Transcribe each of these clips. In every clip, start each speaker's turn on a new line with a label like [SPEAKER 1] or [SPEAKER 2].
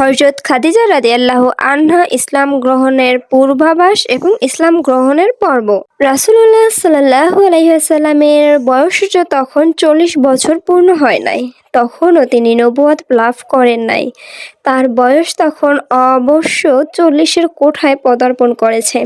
[SPEAKER 1] হজরত খাদিজা রাজি আল্লাহ আনহা ইসলাম গ্রহণের পূর্বাভাস এবং ইসলাম গ্রহণের পর্ব। রাসুল্লাহ সাল্লাহ আলাইসাল্লামের বয়স তখন চল্লিশ বছর পূর্ণ হয় নাই, তখনও তিনি নবুয়াদ লাভ করেন নাই। তার বয়স তখন অবশ্য চল্লিশের কোঠায় পদার্পণ করেছে।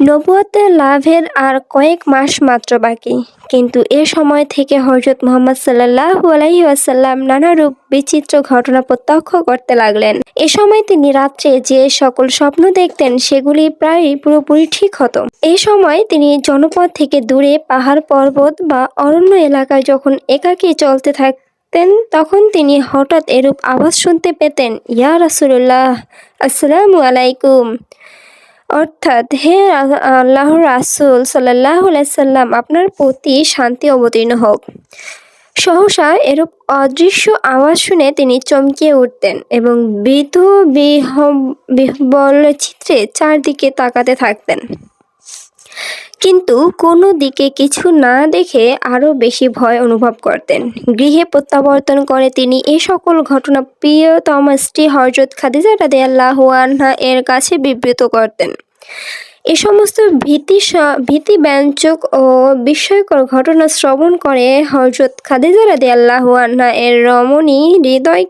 [SPEAKER 1] নবুয়তে লাভের আর কয়েক মাস মাত্র বাকি। কিন্তু এ সময় থেকে হজরত মোহাম্মদ সাল্লাহ আলাইহি আসাল্লাম নানারূপ বিচিত্র ঘটনা প্রত্যক্ষ করতে লাগলেন। এ সময় তিনি রাত্রে যে সকল স্বপ্ন দেখতেন, সেগুলি প্রায়ই পুরোপুরি ঠিক হতো। এ সময় তিনি জনপদ থেকে দূরে পাহাড় পর্বত বা অরণ্য এলাকায় যখন একাকী চলতে থাকতেন, তখন তিনি হঠাৎ এরূপ আওয়াজ শুনতে পেতেন, ইয়া রাসুল্লাহ আসসালামু আলাইকুম। অর্থাৎ হে আল্লাহ রাসুল সাল্লাহ সাল্লাম, আপনার প্রতি শান্তি অবতীর্ণ হোক। সহসা এরূপ অদৃশ্য আওয়াজ শুনে তিনি চমকিয়ে উঠতেন এবং বিধ বিহবল চিত্রে চারদিকে তাকাতে থাকতেন। কিন্তু কোনো দিকে কিছু না দেখে আরও বেশি ভয় অনুভব করতেন। গৃহে প্রত্যাবর্তন করে তিনি এই সকল ঘটনা প্রিয়তম স্ত্রী হজরত খাদিজা রাদে আল্লাহ আনহা এর কাছে বিবৃত করতেন। এ সমস্ত ভীতি স- ভীতিব্যঞ্জক ও বিস্ময়কর ঘটনা শ্রবণ করে হজরত খাদিজা রাদে আল্লাহ আনহা এর রমণী হৃদয়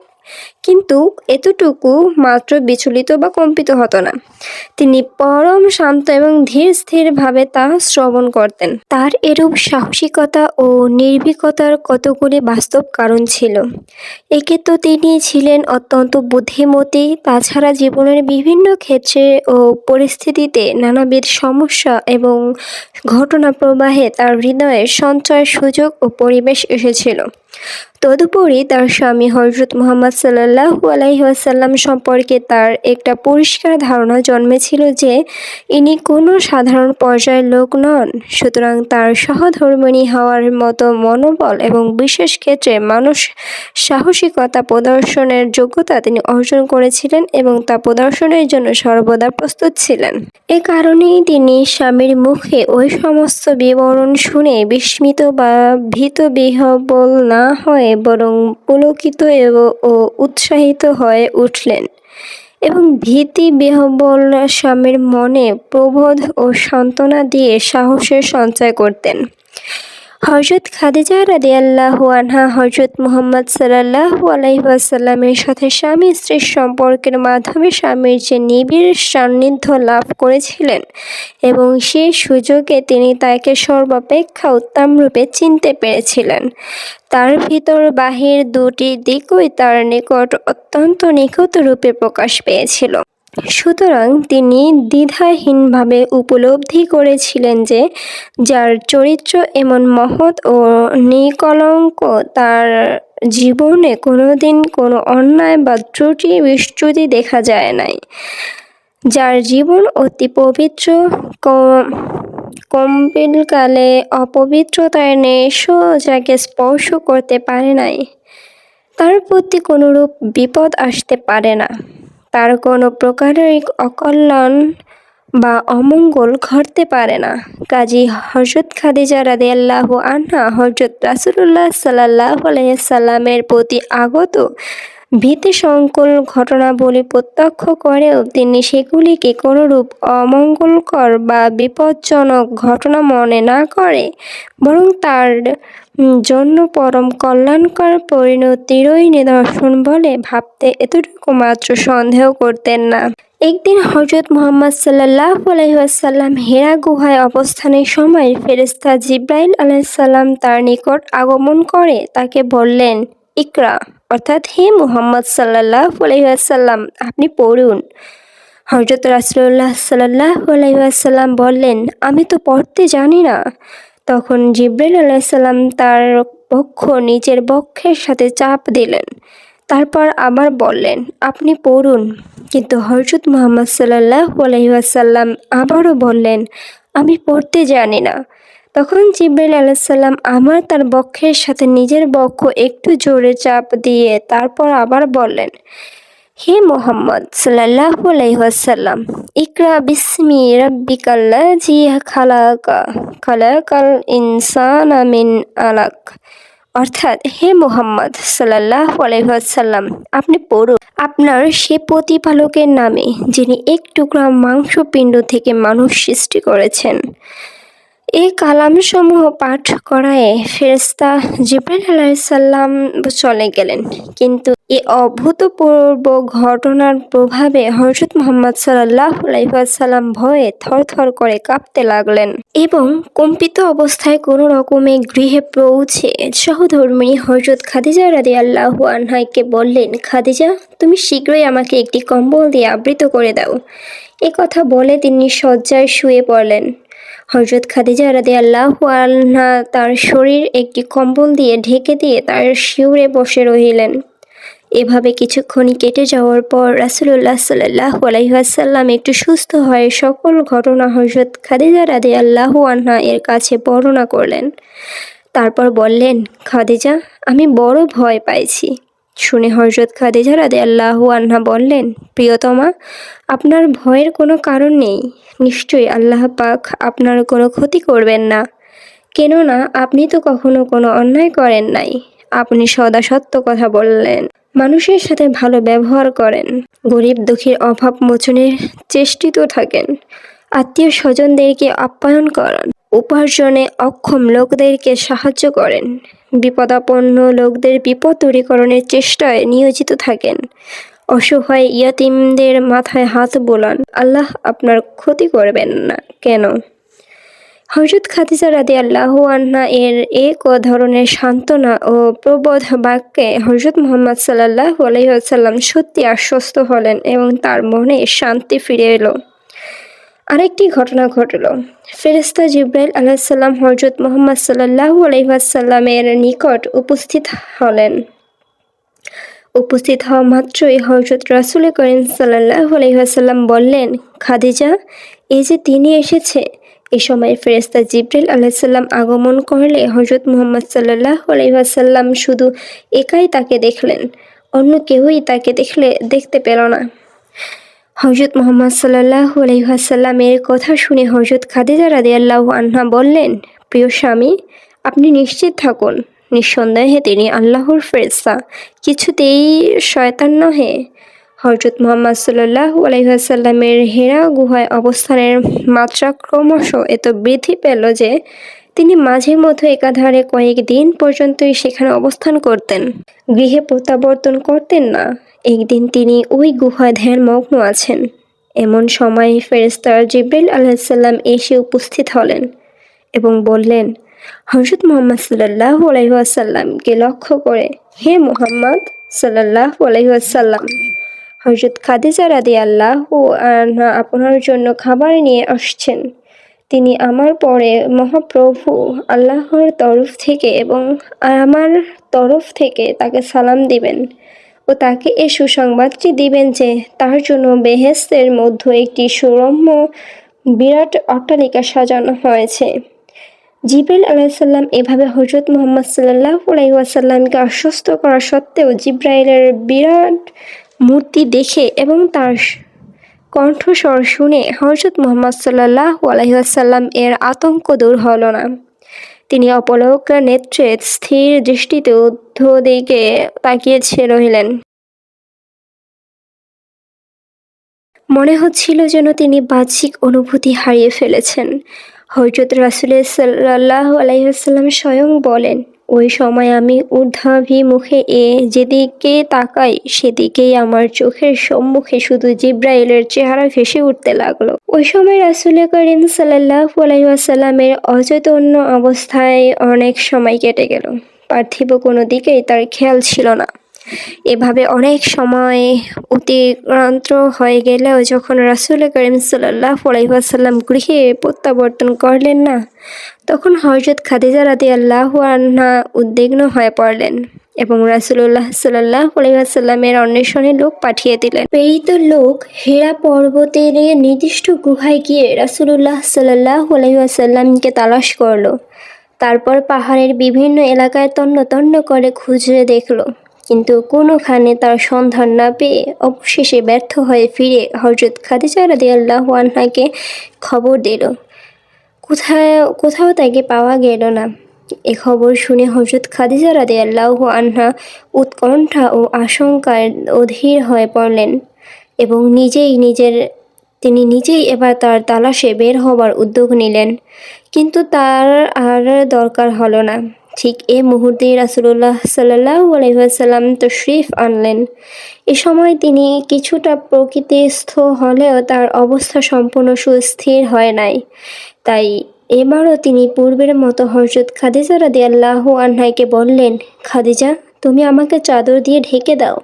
[SPEAKER 1] কিন্তু এতটুকু মাত্র বিচলিত বা কম্পিত হতো না। তিনি পরম শান্ত এবং ধীর স্থিরভাবে তা শ্রবণ করতেন। তার এরূপ সাহসিকতা ও নির্ভীকতার কতগুলি বাস্তব কারণ ছিল। একে তো তিনি ছিলেন অত্যন্ত বুদ্ধিমতী, তাছাড়া জীবনের বিভিন্ন ক্ষেত্রে ও পরিস্থিতিতে নানাবিধ সমস্যা এবং ঘটনা প্রবাহে তার হৃদয়ে সঞ্চয় সুযোগ ও পরিবেশ এসেছিল। তদুপরি তার স্বামী হজরত মোহাম্মদ সাল্লাহু আলাইসাল্লাম সম্পর্কে তার একটা পরিষ্কার ধারণা জন্মেছিল যে ইনি কোনো সাধারণ পর্যায়ের লোক নন। সুতরাং তার সহধর্মিণী হওয়ার মতো মনোবল এবং বিশেষ ক্ষেত্রে মানুষ সাহসিকতা প্রদর্শনের যোগ্যতা তিনি অর্জন করেছিলেন এবং তা প্রদর্শনের জন্য সর্বদা প্রস্তুত ছিলেন। এ কারণেই তিনি স্বামীর মুখে ওই সমস্ত বিবরণ শুনে বিস্মিত বা ভীত বিহবল না হয়ে বরং পুলকিত ও উৎসাহিত হয়ে উঠলেন এবং ভীতি বিহবল স্বামীর মনে প্রবোধ ও সান্ত্বনা দিয়ে সাহসের সঞ্চয় করতেন। হজরত খাদিজা রাদিয়াল্লাহু আনহা হজরত মুহাম্মদ সাল্লাল্লাহু আলাইহি ওয়াসাল্লামের সাথে স্বামী স্ত্রীর সম্পর্কের মাধ্যমে স্বামীর যে নিবিড় সান্নিধ্য লাভ করেছিলেন এবং সেই সুযোগে তিনি তাকে সর্বাপেক্ষা উত্তম রূপে চিনতে পেরেছিলেন। তার ভিতর বাহির দুটি দিকই তার নিকট অত্যন্ত নিখুঁত রূপে প্রকাশ পেয়েছিল। সুতরাং তিনি দ্বিধাহীনভাবে উপলব্ধি করেছিলেন যে যার চরিত্র এমন মহৎ ও নিকলঙ্ক, তার জীবনে কোনোদিন কোনো অন্যায় বা ত্রুটি বিচ্যুতি দেখা যায় নাই। যার জীবন অতি পবিত্র কম্পিলকালে অপবিত্রতার নেশ যাকে স্পর্শ করতে পারে নাই, তার প্রতি কোনোরূপ বিপদ আসতে পারে না। তার কোনো প্রকারের অকল্যাণ বা অমঙ্গল ঘটতে পারে না। কাজী হজরত খাদিজা রাদিয়াল্লাহু আনহা হজরত রাসুল্লাহ সাল্লাহ আলাইসাল্লামের প্রতি আগত ভীতিসংকুল ঘটনাবলী প্রত্যক্ষ করেও তিনি সেগুলিকে কোনরূপ অমঙ্গলকর বা বিপজ্জনক ঘটনা মনে না করে, বরং তার জন্য পরম কল্যাণকর পরিণতিরই নিদর্শন বলে ভাবতে এতটুকু মাত্র সন্দেহ করতেন না। একদিন হজরত মোহাম্মদ সাল্লাহ আলহিহাসাল্লাম হেরা গুহায় অবস্থানের সময় ফেরেস্তা জিব্রাইল আলাইসাল্লাম তার নিকট আগমন করে, তাকে বললেন, ইকরা। অর্থাৎ হে মুহাম্মদ সাল্লাহ আলহিহাসাল্লাম আপনি পড়ুন। হজরত রাসুল্লাহ সাল্লাহ আলাইসাল্লাম বললেন, আমি তো পড়তে জানি না। তখন জিব্রাইল আলাইসাল্লাম তার পক্ষ নিজের বক্ষের সাথে চাপ দিলেন। তারপর আবার বললেন, আপনি পড়ুন। কিন্তু হজরত মোহাম্মদ সাল্লাহ আলহিহাসাল্লাম আবারও বললেন, আমি পড়তে জানি না। তখন জিব্রাইল আলাইসাল্লাম আমার তার বক্ষের সাথে নিজের বক্ষ একটু জোরে চাপ দিয়ে তারপর আবার বললেন, হে মোহাম্মদ সাল্লাহ আলাইহাসাল্লাম ইকরা বিসমি রাব্বিকাল্লাজি খালাকা, খালাকাল ইনসান মিন আলাক। অর্থাৎ, হে মোহাম্মদ সাল্লাহ আলাইসাল্লাম আপনি পড়ুন আপনার সে প্রতিপালকের নামে, যিনি এক টুকরা মাংসপিণ্ড থেকে মানুষ সৃষ্টি করেছেন এই কালামসমূহ পাঠ করায় ফেরস্তা জিব্রাইল আলাইসাল্লাম চলে গেলেন। কিন্তু এই অভূতপূর্ব ঘটনার প্রভাবে হজরত মোহাম্মদ সাল্লাহ আলাইসাল্লাম ভয়ে থরথর করে কাঁপতে লাগলেন এবং কম্পিত অবস্থায় কোনো রকমে গৃহে পৌঁছে সহধর্মিণী হজরত খাদিজা রাদি আল্লাহু আনহাইকে বললেন, খাদিজা, তুমি শীঘ্রই আমাকে একটি কম্বল দিয়ে আবৃত করে দাও। এ কথা বলে তিনি শয্যায় শুয়ে পড়লেন। হজরত খাদিজা রাদি আল্লাহ আল্লাহ তার শরীর একটি কম্বল দিয়ে ঢেকে দিয়ে তার শিউরে বসে রহিলেন। এভাবে কিছুক্ষণ কেটে যাওয়ার পর রাসুল্লাহ সাল্লাহ আলাইহাসাল্লাম একটু সুস্থ হয়ে সকল ঘটনা হজরত খাদিজা রাদি আল্লাহ আনহা এর কাছে বর্ণনা করলেন। তারপর বললেন, খাদিজা, আমি বড় ভয় পাইছি। শুনে হজরত খাদিজা রাদে আল্লাহু আন্না বললেন, প্রিয়তমা, আপনার ভয়ের কোনো কারণ নেই। নিশ্চয়ই আল্লাহ পাক আপনার কোনো ক্ষতি করবেন না। কেননা আপনি তো কখনো কোনো অন্যায় করেন নাই। আপনি সদা সত্য কথা বললেন। মানুষের সাথে ভালো ব্যবহার করেন। গরিব দুঃখীর অভাব মোচনের চেষ্টিত থাকেন। আত্মীয় স্বজনদেরকে আপ্যায়ন করান। উপার্জনে অক্ষম লোকদেরকে সাহায্য করেন। বিপদাপন্ন লোকদের বিপদ দূরীকরণের চেষ্টায় নিয়োজিত থাকেন। অসহায় ইয়াতিমদের মাথায় হাত বোলান। আল্লাহ আপনার ক্ষতি করবেন না। কেন? হজরত খাদিজা রাদি আল্লাহ আন্না এর এক ধরনের সান্ত্বনা ও প্রবোধ বাক্যে হজরত মোহাম্মদ সাল্লাহ আলহিহাল্লাম সত্যি আশ্বস্ত হলেন এবং তার মনে শান্তি ফিরে এলো। আরেকটি ঘটনা ঘটল। ফেরেস্তা জিব্রাইল আলাহিসাল্লাম হজরত মোহাম্মদ সাল্লাহ আলহিহাসাল্লামের নিকট উপস্থিত হলেন। উপস্থিত হওয়া মাত্রই হজরত রাসুল করিম সাল্লাহ আলহিহাসাল্লাম বললেন, খাদিজা, এই যে তিনি এসেছে, এ সময় ফেরেস্তা জিব্রাইল আলাইসাল্লাম আগমন করলে হজরত মোহাম্মদ সাল্লাহ আলহিহাসাল্লাম শুধু একাই তাকে দেখলেন, অন্য কেউই তাকে দেখলে, দেখতে পেল না। হজরত মোহাম্মদ সাল্লাহ আলহাসাল্লামের কথা শুনে হজরত খাদিজা রাদি আল্লাহ আন্না বললেন, প্রিয় স্বামী, আপনি নিশ্চিত থাকুন, নিঃসন্দেহে তিনি আল্লাহর ফেরস্তা কিছুতেই শয়তান নহে। হজরত মোহাম্মদ সাল্লাহ আলহাসাল্লামের হেরা গুহায় অবস্থানের মাত্রা ক্রমশ এত বৃদ্ধি পেল যে, তিনি মাঝে মধ্যে একাধারে কয়েক দিন পর্যন্তই সেখানে অবস্থান করতেন। গৃহে প্রত্যাবর্তন করতেন না। একদিন তিনি ওই গুহা গুহায় ধ্যানমগ্ন আছেন। এমন সময় ফেরেস্তার জিব্রাইল আলাহিসাল্লাম এসে উপস্থিত হলেন এবং বললেন হজরত মোহাম্মদ সাল্লাহ আলাইসাল্লামকে লক্ষ্য করে, হে মোহাম্মদ সাল্লাহ আলাইসাল্লাম হজরত খাদিজা রাদি আল্লাহ আপনার জন্য খাবার নিয়ে আসছেন। তিনি আমার পরে মহাপ্রভু আল্লাহর তরফ থেকে এবং আমার তরফ থেকে তাকে সালাম দিবেন। ও তাকে এ সুসংবাদটি দিবেন যে তার জন্য বেহেস্তের মধ্যে একটি সুরম্য বিরাট অট্টালিকা সাজানো হয়েছে। জিব্রাইল আলাইসাল্লাম এভাবে হজরত মোহাম্মদ সাল্লাহ আলাইসাল্লামকে আশ্বস্ত করা সত্ত্বেও জিব্রাইলের বিরাট মূর্তি দেখে এবং তার কণ্ঠস্বর শুনে হজরত মোহাম্মদ সাল্লাহ আলাইসাল্লাম এর আতঙ্ক দূর হল না। তিনি অপলক নেত্রে স্থির দৃষ্টিতে ঊর্ধ্ব দিকে তাকিয়েছে রহিলেন। মনে হচ্ছিল যেন তিনি বাহ্যিক অনুভূতি হারিয়ে ফেলেছেন। হজরত রাসুলের সাল্লাহ আলাইসাল্লাম স্বয়ং বলেন, ওই সময় আমি ঊর্ধ্বাভিমুখে এ যেদিকে তাকাই, সেদিকেই আমার চোখের সম্মুখে শুধু জিব্রাইলের চেহারা ভেসে উঠতে লাগল। ওই সময় রাসুল করিম সাল্লাহ আলাইসাল্লামের অচেতন্য অবস্থায় অনেক সময় কেটে গেল। পার্থিব কোনো দিকেই তার খেয়াল ছিল না। এভাবে অনেক সময় অতিক্রান্ত হয়ে গেলেও যখন রাসুল করিম সাল্লাহ আলাইসাল্লাম গৃহে প্রত্যাবর্তন করলেন না, তখন হজরত খাদিজা রাদি আল্লাহ আন্না উদ্বিগ্ন হয়ে পড়লেন এবং রাসুল্লাহ সাল্লাহ আলাইসাল্লামের অন্বেষণে লোক পাঠিয়ে দিলেন। প্রেরিত লোক হেরা পর্বতের নির্দিষ্ট গুহায় গিয়ে রাসুল্লাহ সাল্লাহ আলাইসাল্লামকে তালাশ করল। তারপর পাহাড়ের বিভিন্ন এলাকায় তন্ন তন্ন করে খুঁজে দেখল। কিন্তু কোনোখানে তার সন্ধান না পেয়ে অবশেষে ব্যর্থ হয়ে ফিরে হজরত খাদিজা রাদি আল্লাহ আনহাকে খবর দিল। কোথায়, কোথাও তাকে পাওয়া গেল না। এ খবর শুনে হজরত খাদিজা রাদে আল্লাহ আনহা উৎকণ্ঠা ও আশঙ্কায় অধীর হয়ে পড়লেন এবং নিজেই নিজের তিনি নিজেই এবার তার তালাশে বের হবার উদ্যোগ নিলেন। কিন্তু তার আর দরকার হলো না। ঠিক এ মুহূর্তে রাসুল্লাহ সাল্লাহ আলহিহাসাল্লাম তশরিফ আনলেন। এ সময় তিনি কিছুটা প্রকৃতিস্থ হলেও তার অবস্থা সম্পূর্ণ সুস্থির হয় নাই। তাই এবারও তিনি পূর্বের মতো হজরত খাদিজা রাদি আল্লাহ বললেন, খাদিজা, তুমি আমাকে চাদর দিয়ে ঢেকে দাও।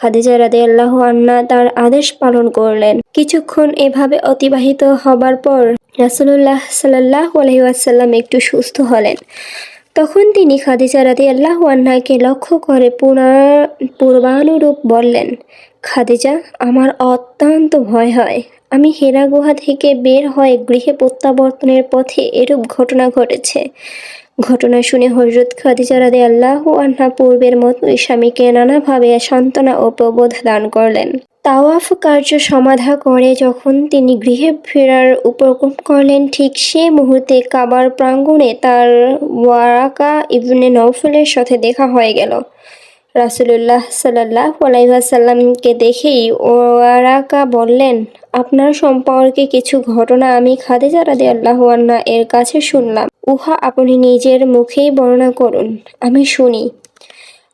[SPEAKER 1] খাদিজা রাদে আল্লাহ আন্না তার আদেশ পালন করলেন। কিছুক্ষণ এভাবে অতিবাহিত হবার পর রাসুল্লাহ সাল্লাহ আলহিউসাল্লাম একটু সুস্থ হলেন। তখন তিনি খাদিজা রাদি আল্লাহ আন্নাকে লক্ষ্য করে পুনর পূর্বানুরূপ বললেন, খাদিজা, আমার অত্যন্ত ভয় হয়। আমি হেরা গুহা থেকে বের হয়ে গৃহে প্রত্যাবর্তনের পথে এরূপ ঘটনা ঘটেছে। ঘটনা শুনে হজরত খাদিজা রাদে আল্লাহ আন্না পূর্বের মতোই স্বামীকে নানাভাবে সান্ত্বনা ও প্রবোধ দান করলেন। তাওয়াফ কার্য সমাধা করে যখন তিনি গৃহে ফেরার উপক্রম করলেন, ঠিক সে মুহূর্তে কাবার প্রাঙ্গণে তার ওয়ারাকা ইবনে নৌফলের সাথে দেখা হয়ে গেল। রাসুলুল্লাহ সাল্লাহ আলাইসাল্লামকে দেখেই ওয়ারাকা বললেন, আপনার সম্পর্কে কিছু ঘটনা আমি খাদিজা রাদে আল্লাহ আন্না এর কাছে শুনলাম। উহা আপনি নিজের মুখেই বর্ণনা করুন। আমি শুনি।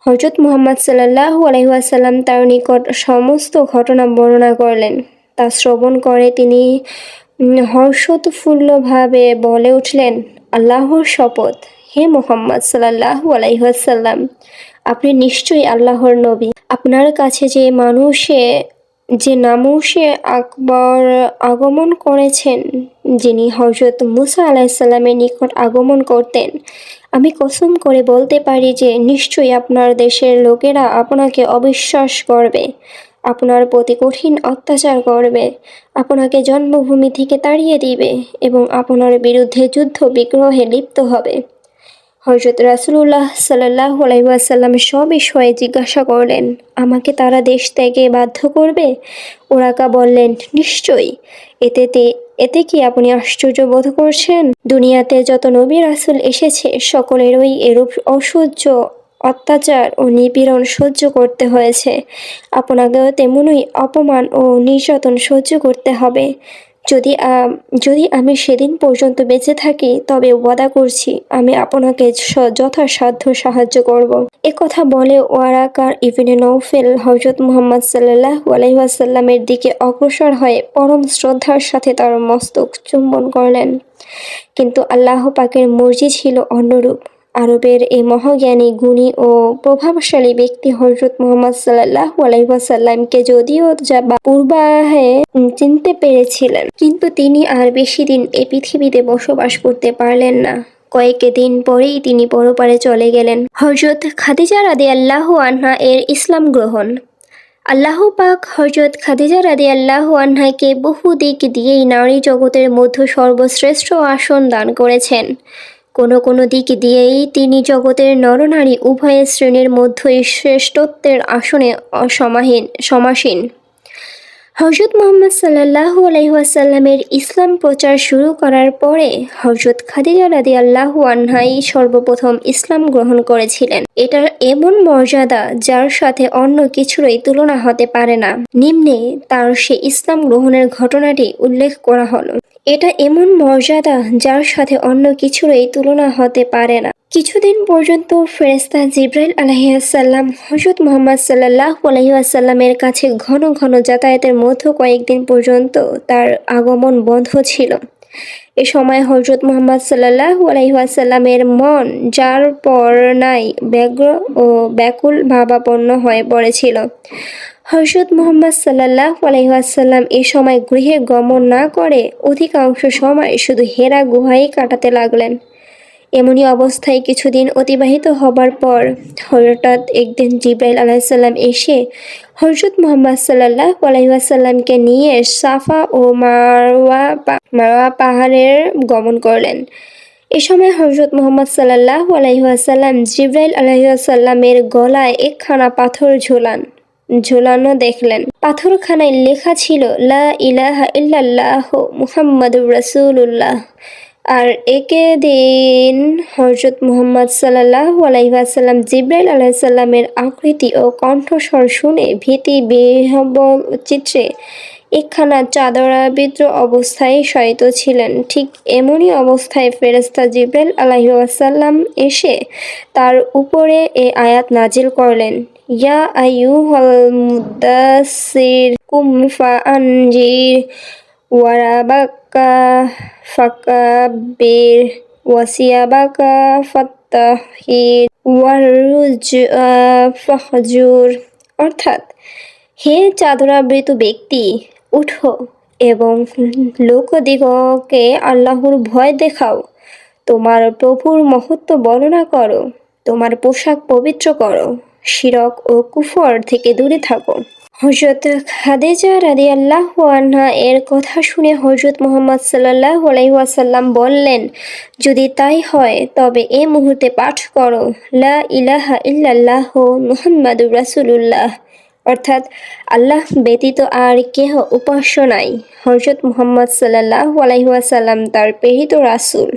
[SPEAKER 1] হজরত মুহাম্মদ সাল্লাহ আলহিহাসাল্লাম তার নিকট সমস্ত ঘটনা বর্ণনা করলেন। তা শ্রবণ করে তিনি হর্ষোৎফুল্লভাবে বলে উঠলেন, আল্লাহর শপথ, হে মোহাম্মদ সাল্লাহ আলাইহাসাল্লাম আপনি নিশ্চয়ই আল্লাহর নবী। আপনার কাছে যে মানুষে, যে নামুসে আকবর আগমন করেছেন, যিনি হজরত মুসা আলাহিসাল্লামের নিকট আগমন করতেন, আমি কসম করে বলতে পারি যে নিশ্চয়ই আপনার দেশের লোকেরা আপনাকে অবিশ্বাস করবে, আপনার প্রতি কঠিন অত্যাচার করবে, আপনাকে জন্মভূমি থেকে তাড়িয়ে দিবে এবং আপনার বিরুদ্ধে যুদ্ধ বিগ্রহে লিপ্ত হবে। হজরত রাসুল্লাহ সাল্লাহ আলাইসাল্লাম বিষয়ে জিজ্ঞাসা করলেন, আমাকে তারা দেশ ত্যাগে বাধ্য করবে? ওরাকা বললেন, নিশ্চয়ই। এতে এতে কি আপনি আশ্চর্য বোধ করছেন? দুনিয়াতে যত নবী রাসুল এসেছে, সকলেরই এরূপ অসহ্য অত্যাচার ও নিপীড়ন সহ্য করতে হয়েছে। আপনাকেও তেমনই অপমান ও নির্যাতন সহ্য করতে হবে। যদি যদি আমি সেদিন পর্যন্ত বেঁচে থাকি, তবে ওয়াদা করছি আমি আপনাকে যথাসাধ্য সাহায্য করব। কথা বলে ওয়ারাকার ইভিনে নৌফেল হজরত মুহাম্মদ সাল্লাহ আলহিহাসাল্লামের দিকে অগ্রসর হয়ে পরম শ্রদ্ধার সাথে তার মস্তক চুম্বন করলেন কিন্তু আল্লাহ পাকের মর্জি ছিল অন্যরূপ আরবের এই মহাজ্ঞানী, গুণী ও প্রভাবশালী ব্যক্তি হজরত মোহাম্মদ সাল্লাহ আলাইসাল্লামকে যদিও পূর্বাহে চিনতে পেরেছিলেন, কিন্তু তিনি আর বেশি দিন এই পৃথিবীতে বসবাস করতে পারলেন না। কয়েক দিন পরেই তিনি পরপারে চলে গেলেন। হজরত খাদিজা রাদে আল্লাহ আনহা এর ইসলাম গ্রহণ। আল্লাহ পাক হজরত খাদিজা রাদে আল্লাহ আনহাকে বহু দিক দিয়েই নারী জগতের মধ্য সর্বশ্রেষ্ঠ আসন দান করেছেন। কোনো কোনো দিক দিয়েই তিনি জগতের নরনারী উভয় শ্রেণির মধ্যেই শ্রেষ্ঠত্বের আসনে অসমাহীন সমাসীন। হজরত মোহাম্মদ সাল্লাহ আলহিহাসাল্লামের ইসলাম প্রচার শুরু করার পরে হজরত খাদিজা রাদি আল্লাহ আনহাই সর্বপ্রথম ইসলাম গ্রহণ করেছিলেন। এটার এমন মর্যাদা যার সাথে অন্য কিছুরই তুলনা হতে পারে না। নিম্নে তার সে ইসলাম গ্রহণের ঘটনাটি উল্লেখ করা হলো। এটা এমন মর্যাদা যার সাথে অন্য কিছুরই তুলনা হতে পারে না। কিছুদিন পর্যন্ত ফেরেস্তা জিব্রাইল আলহিহাসাল্লাম হজরত মোহাম্মদ সাল্লাহ আলহিহাসাল্লামের কাছে ঘন ঘন যাতায়াতের মধ্যে কয়েকদিন পর্যন্ত তার আগমন বন্ধ ছিল। এ সময় হজরত মোহাম্মদ সাল্লাহ আলহিহাসাল্লামের মন যার পর নাই ব্যগ্র ও ব্যাকুল ভাবাপন্ন হয়ে পড়েছিল। হজরত মোহাম্মদ সাল্লাহ আলহিহাসাল্লাম এ সময় গৃহে গমন না করে অধিকাংশ সময় শুধু হেরা গুহাই কাটাতে লাগলেন। এমনই অবস্থায় কিছুদিন অতিবাহিত হবার পর হঠাৎ একদিন জিব্রাইল আলাইসাল্লাম এসে হজরত মোহাম্মদ সাল্লাহ আলাইসাল্লামকে নিয়ে সাফা ও মারওয়া মারওয়া পাহাড়ের গমন করলেন। এ সময় হজরত মোহাম্মদ সাল্লাহ আলাইসাল্লাম জিব্রাইল আলাইসাল্লামের গলায় একখানা পাথর ঝোলান, ঝোলানো দেখলেন। পাথরখানায় লেখা ছিল, লা ইলাহা ইল্লাল্লাহ মুহাম্মাদুর রাসূলুল্লাহ। আর একে দিন হজরত মুহাম্মদ সাল্লাহ আলাইসাল্লাম জিব্রাইল আলাইসাল্লামের আকৃতি ও কণ্ঠস্বর শুনে ভীতি, বিহ্বল চিত্রে একখানা চাদরাবৃত অবস্থায় শয়িত ছিলেন। ঠিক এমনই অবস্থায় ফেরেস্তা জিব্রাইল আলাইসাল্লাম এসে তার উপরে এ আয়াত নাজিল করলেন। ইয়া আইয়ুহাল মুদাসসির কুম ফাআনজির ওয়ারাবাকা ওয়াসিয়াবাকা ফাত্তাহির ওয়ারুজআ ফাহজুর। অর্থাৎ, হে চাদরাবৃত ব্যক্তি, উঠো এবং লোকদিগকে আল্লাহর ভয় দেখাও। তোমার প্রভুর মহত্ব বর্ণনা করো, তোমার পোশাক পবিত্র করো, শিরক ও কুফর থেকে দূরে থাকো। হজরত খাদেজা রাদি আল্লাহ আনহা এর কথা শুনে হজরত মোহাম্মদ সাল্লাহ আলাইসাল্লাম বললেন, যদি তাই হয়, তবে এ মুহূর্তে পাঠ করো। লা ইলাহা ইল্লাল্লাহ মুহাম্মাদুর রাসুলুল্লাহ। অর্থাৎ আল্লাহ ব্যতীত আর কেহ উপাস্য নাই। হজরত মুহাম্মদ সাল্লাহ আলাইসাল্লাম তার প্রেরিত রাসুল।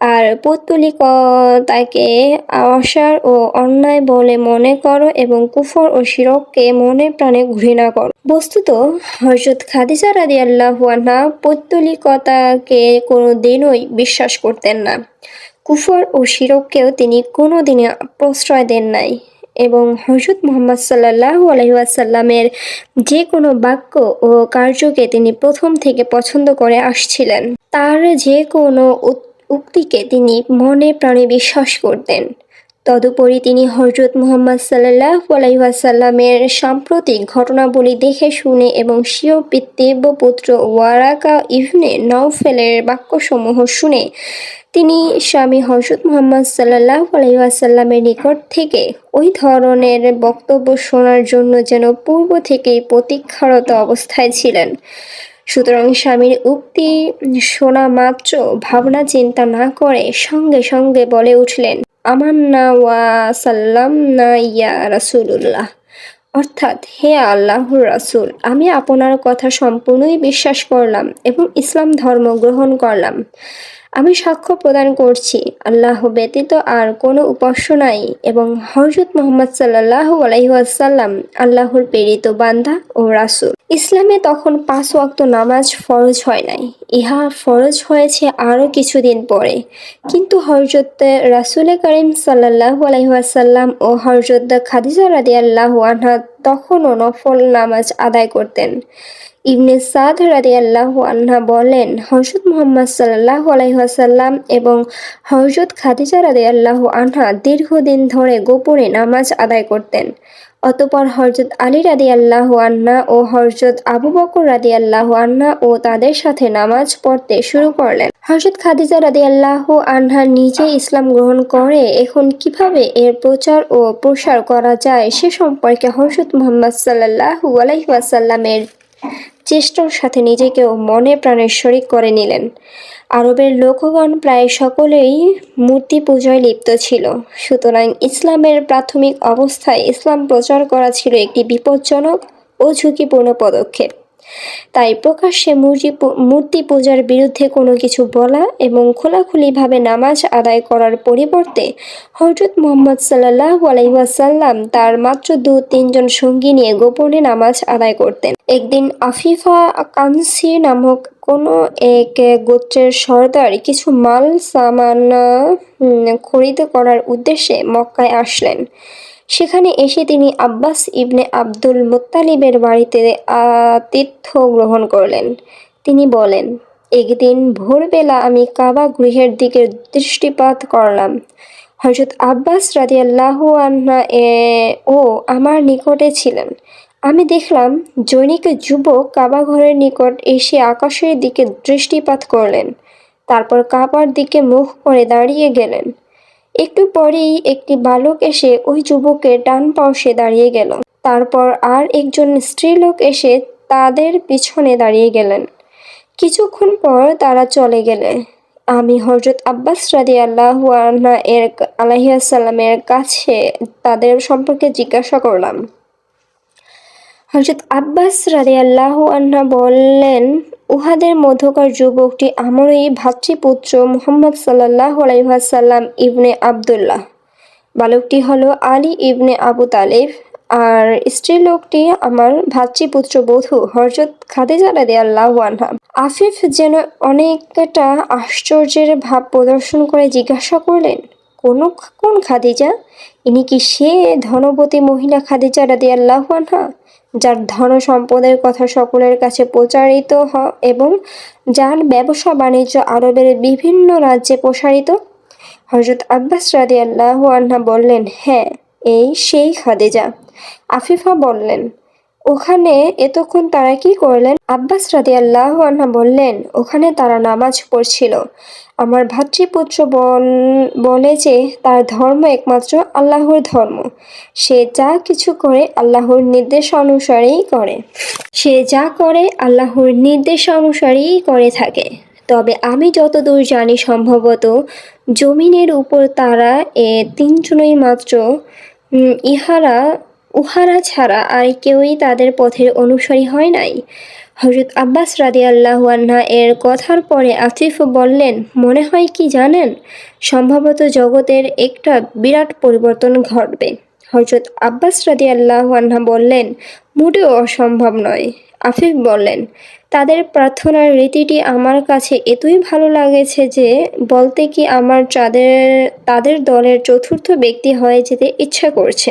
[SPEAKER 1] আর পৌত্তলিকতাকে আশার ও অন্যায় বলে মনে করো এবং কুফর ও শিরককে মনে প্রাণে ঘৃণা করো। বস্তুত হজরত খাদিজা রাদি আল্লাহ আনহা পৌত্তলিকতাকে কোনো দিনই বিশ্বাস করতেন না। কুফর ও শিরককেও তিনি কোনো দিনে প্রশ্রয় দেন নাই। এবং হজরত মোহাম্মদ সাল্লাহ আলহিউসাল্লামের যে কোনো বাক্য ও কার্যকে তিনি প্রথম থেকে পছন্দ করে আসছিলেন। তার যে কোনো উক্তিকে তিনি মনে প্রাণে বিশ্বাস করতেন। তদুপরি তিনি হজরত মুহাম্মদ সাল্লাহ আলাইসাল্লামের সাম্প্রতিক ঘটনাবলী দেখে শুনে এবং স্বীয় পিতৃব্য পুত্র ওয়ারাকা ইভনে নৌফেলের বাক্যসমূহ শুনে তিনি স্বামী হজরত মোহাম্মদ সাল্লাহ আলাইসাল্লামের নিকট থেকে ওই ধরনের বক্তব্য শোনার জন্য যেন পূর্ব থেকেই প্রতীক্ষারত অবস্থায় ছিলেন। সুতরাং স্বামীর উক্তি শোনা মাত্র ভাবনা চিন্তা না করে সঙ্গে সঙ্গে বলে উঠলেন আমার না ওয়া সাল্লাম না ইয়া রাসুল্লাহ অর্থাৎ, হে আল্লাহর রাসুল, আমি আপনার কথা সম্পূর্ণই বিশ্বাস করলাম এবং ইসলাম ধর্ম গ্রহণ করলাম। আমি সাক্ষ্য প্রদান করছি, আল্লাহ ব্যতীত আর কোনো উপাস্য নাই এবং হজরত মোহাম্মদ সাল্লাহ আলাইসাল্লাম আল্লাহর প্রেরিত বান্দা ও রাসুল। ইসলামে তখন পাঁচ ওয়াক্ত নামাজ ফরজ হয় নাই। ইহা ফরজ হয়েছে আরও কিছুদিন পরে। কিন্তু হরজত রাসুল করিম সাল্লাহ আলাইসাল্লাম ও হরজত খাদিজা রাদি আল্লাহ আনহা তখনও নফল নামাজ আদায় করতেন। ইবনে সাদ রাদি আল্লাহ আন্না বলেন হজরত মোহাম্মদ সাল্লাহ আলাইসাল্লাম এবং হজরত খাদিজা রাদি আল্লাহ আনহা দীর্ঘদিন ধরে গোপনে নামাজ আদায় করতেন। অতপর হরজত আলী রাদি আল্লাহ আন্না ও হরজত আবু বকর রাদি আল্লাহ আন্না ও তাদের সাথে নামাজ পড়তে শুরু করলেন। হরজত খাদিজা রাদি আল্লাহ আনহা নিজে ইসলাম গ্রহণ করে, এখন কীভাবে এর প্রচার ও প্রসার করা যায় সে সম্পর্কে হরজত মোহাম্মদ সাল্লাহ আলাইসাল্লামের চেষ্টার সাথে নিজেকেও মনে প্রাণের শরিক করে নিলেন। আরবের লোকগণ প্রায় সকলেই মূর্তি পূজায় লিপ্ত ছিল। সুতরাং ইসলামের প্রাথমিক অবস্থায় ইসলাম প্রচার করা ছিল একটি বিপজ্জনক ও ঝুঁকিপূর্ণ পদক্ষেপ। তাই প্রকাশ্যে মূর্তি পূজার বিরুদ্ধে কোনো কিছু বলা এবং খোলাখুলিভাবে নামাজ আদায় করার পরিবর্তে হজরত মোহাম্মদ সাল্লাহ আলাইসাল্লাম তার মাত্র দু তিনজন সঙ্গী নিয়ে গোপনে নামাজ আদায় করতেন। একদিন আফিফা কানসি নামক কোনো এক গোত্রের সর্দার কিছু মাল সামান খরিদ করার উদ্দেশ্যে মক্কায় আসলেন। সেখানে এসে তিনি আব্বাস ইবনে আব্দুল মুত্তালিবের বাড়িতে আতিথ্য গ্রহণ করলেন। তিনি বলেন, একদিন ভোরবেলা আমি কাবা গৃহের দিকে দৃষ্টিপাত করলাম। হজরত আব্বাস রাদিয়াল্লাহু আন্না এ, ও আমার নিকটে ছিলেন। আমি দেখলাম জৈনিক যুবক কাবা ঘরের নিকট এসে আকাশের দিকে দৃষ্টিপাত করলেন। তারপর কাবার দিকে মুখ করে দাঁড়িয়ে গেলেন। একটু পরেই একটি বালক এসে ওই যুবকের ডান পাশে দাঁড়িয়ে গেল। তারপর আর একজন স্ত্রীলোক এসে তাদের পিছনে দাঁড়িয়ে গেলেন। কিছুক্ষণ পর তারা চলে গেলে। আমি হজরত আব্বাস রাদি আল্লাহ এর আলাহিয়াসাল্লামের কাছে তাদের সম্পর্কে জিজ্ঞাসা করলাম। হজরত আব্বাস রাদি আল্লাহ আন্না বললেন, উহাদের মধ্যকার যুবকটি আমারই ভাতৃপুত্র মুহাম্মদ সাল্লাহ আলাইহাসাল্লাম ইবনে আবদুল্লাহ। বালকটি হলো আলী ইবনে আবু তালেব আর স্ত্রীলোকটি আমার ভাতৃপুত্র বধূ হরজত খাদিজা রাদি আল্লাহ আনহা। আফিফ যেন অনেকটা আশ্চর্যের ভাব প্রদর্শন করে জিজ্ঞাসা করলেন, কোন কোন খাদিজা? ইনি কি সে ধনবতী মহিলা খাদিজা রাদি আল্লাহ আনহা? যার ধন সম্পদের কথা সকলের কাছে প্রচারিত হ এবং যার ব্যবসা বাণিজ্য আরবের বিভিন্ন রাজ্যে প্রসারিত। হজরত আব্বাস রাদি আল্লাহ আহ্না বললেন হ্যাঁ এই সেই খাদেজা। আফিফা বললেন ওখানে এতক্ষণ তারা কি করলেন? আব্বাস রাদি আল্লাহ আনহা বললেন, ওখানে তারা নামাজ পড়ছিল। আমার ভাতৃপুত্র বল যে তার ধর্ম একমাত্র আল্লাহর ধর্ম। সে যা কিছু করে আল্লাহর নির্দেশ অনুসারেই করে। সে যা করে আল্লাহর নির্দেশ অনুসারেই করে থাকে। তবে আমি যতদূর জানি সম্ভবত জমিনের উপর তারা এ তিনজনই মাত্র ইহারা উহারা ছাড়া আর কেউই তাদের পথের অনুসারী হয় নাই। হজরত আব্বাস রাদি আল্লাহ আন্না এর কথার পরে আফিফ বললেন, মনে হয় কি জানেন? সম্ভবত জগতের একটা বিরাট পরিবর্তন ঘটবে। হজরত আব্বাস রাদি আল্লাহ আন্না বললেন, মোটেও অসম্ভব নয়। আফিফ বললেন, তাদের প্রার্থনার রীতিটি আমার কাছে এতই ভালো লাগেছে যে, বলতে কি আমার তাদের তাদের দলের চতুর্থ ব্যক্তি হয়ে যেতে ইচ্ছা করছে?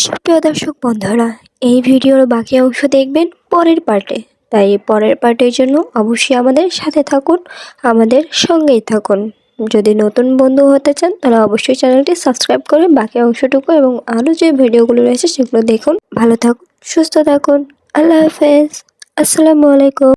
[SPEAKER 1] সুপ্রিয় দর্শক বন্ধুরা, এই ভিডিওর বাকি অংশ দেখবেন পরের পার্টে। তাই পরের পার্টের জন্য অবশ্যই আমাদের সাথে থাকুন, আমাদের সঙ্গেই থাকুন। যদি নতুন বন্ধু হতে চান, তাহলে অবশ্যই চ্যানেলটি সাবস্ক্রাইব করে বাকি অংশটুকু এবং আরও যে ভিডিওগুলো রয়েছে, সেগুলো দেখুন। ভালো থাকুন, সুস্থ থাকুন। আল্লাহ হাফেজ। আসসালামু আলাইকুম।